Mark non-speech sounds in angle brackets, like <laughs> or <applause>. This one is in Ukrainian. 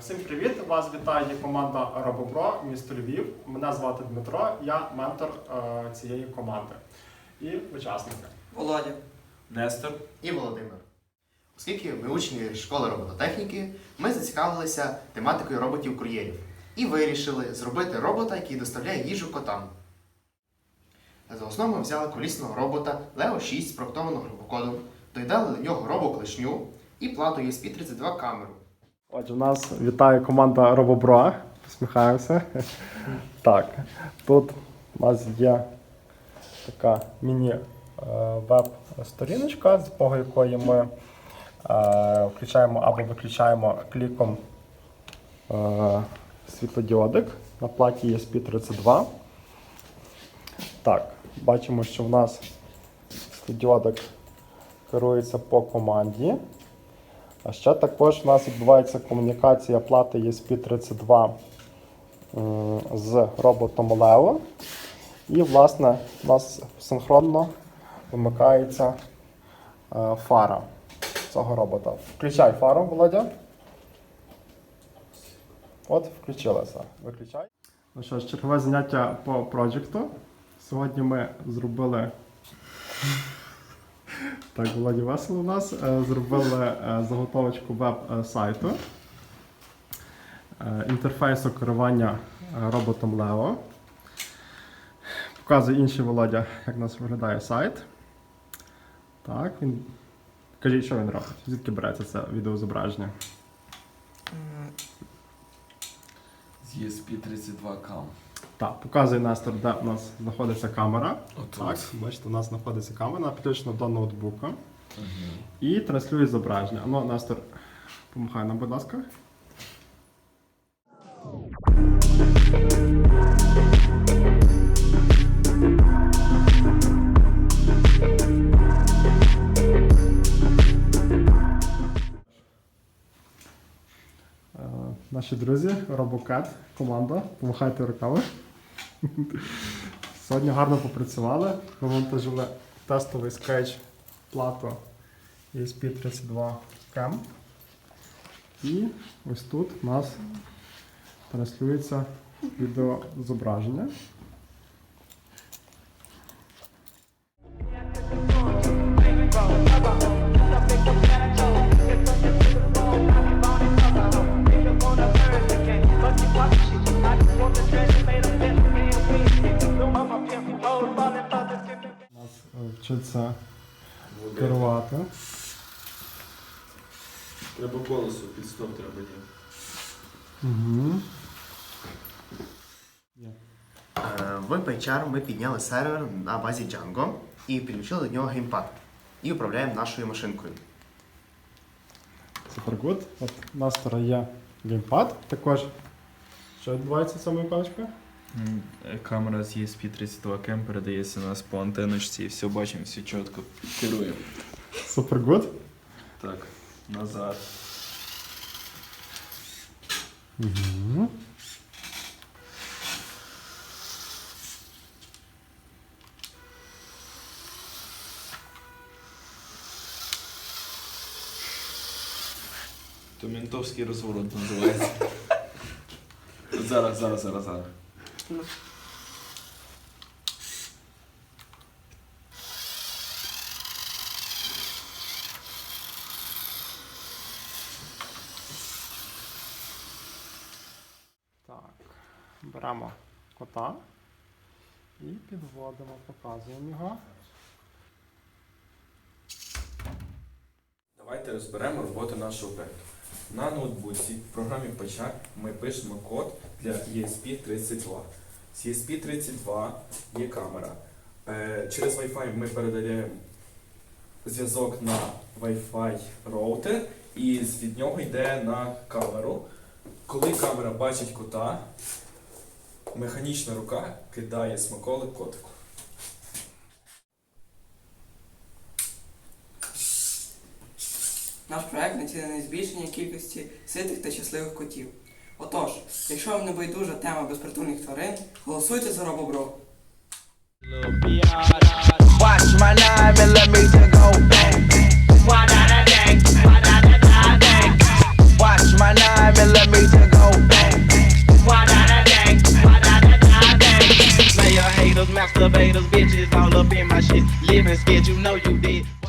Всім привіт! Вас вітає команда Робобро, місто Львів. Мене звати Дмитро, я ментор е, цієї команди і учасники. Володя. Нестор. і Володимир. Оскільки ми учні школи робототехніки, ми зацікавилися тематикою роботів-кур'єрів і вирішили зробити робота, який доставляє їжу котам. За основу ми взяли колісного робота Leo 6 з проектованого глибокодом, доєдали до нього робоклешню і плату ESP32 камеру. Отже, у нас вітає команда Робобро. Посміхаємося. Так, тут у нас є така міні-веб-сторіночка, з допомогою якої ми е, включаємо або виключаємо кліком е, світлодіодик на платі ESP32. Так, бачимо, що в нас світлодіодик керується по команді. А ще також у нас відбувається комунікація плати ESP32 з роботом Leo. І, власне, у нас синхронно вимикається е, фара цього робота. Включай фару, Володя. От, включилася. Виключай. Ну що ж, чергове заняття по проєкту. Сьогодні ми зробили так, Володі весело у нас. Е, Зробили е, заготовочку веб-сайту, е, інтерфейсу керування роботом Leo. Показує інший Володя, як у нас виглядає сайт. Так, він. Кажіть, що він робить? Звідки береться це відеозображення? З ESP32 cam. Так, показує Нестор, де у нас знаходиться камера. Отут. Так, бачите, у нас знаходиться камера, підключена до ноутбука. І транслює зображення. Ну, Нестор, помахай нам, будь ласка. Е, Наші друзі, Робокет, команда, помахайте руками. <laughs> Сьогодні гарно попрацювали. Ми монтажили тестовий скетч плату ESP32 Cam. І ось тут у нас транслюється відеозображення. Вчиться керувати. Треба колесо, під стоп треба є. Угу. Е, В PyCharm ми підняли сервер на базі Django і підключили до нього геймпад. І управляємо нашою машинкою. Супер гуд. От у нас є геймпад. Також що відбувається з самою іконочкою? Камера з ESP32 Cam передається у нас по антеночці і все бачимо, все чітко. Керуємо. Супер гуд. Так, назад. Угу. То ментовський розворот називається. Зараз, зараз, зараз, зараз. Так. Беремо кота і підводимо, показуємо його. Давайте розберемо роботу нашого проекту. На ноутбуці в програмі Pachak ми пишемо код для ESP32. З ESP32 є камера. Е, Через Wi-Fi ми передаємо зв'язок на Wi-Fi роутер і від нього йде на камеру. Коли камера бачить кота, механічна рука кидає смаколик котику. Наш проект націлений на збільшення кількості ситих та щасливих котів. Отож, якщо вам не байдужа тема безпритульних тварин, голосуйте за робобро. Masturbators, bitches, all up in my shit. Living scared, you know you did.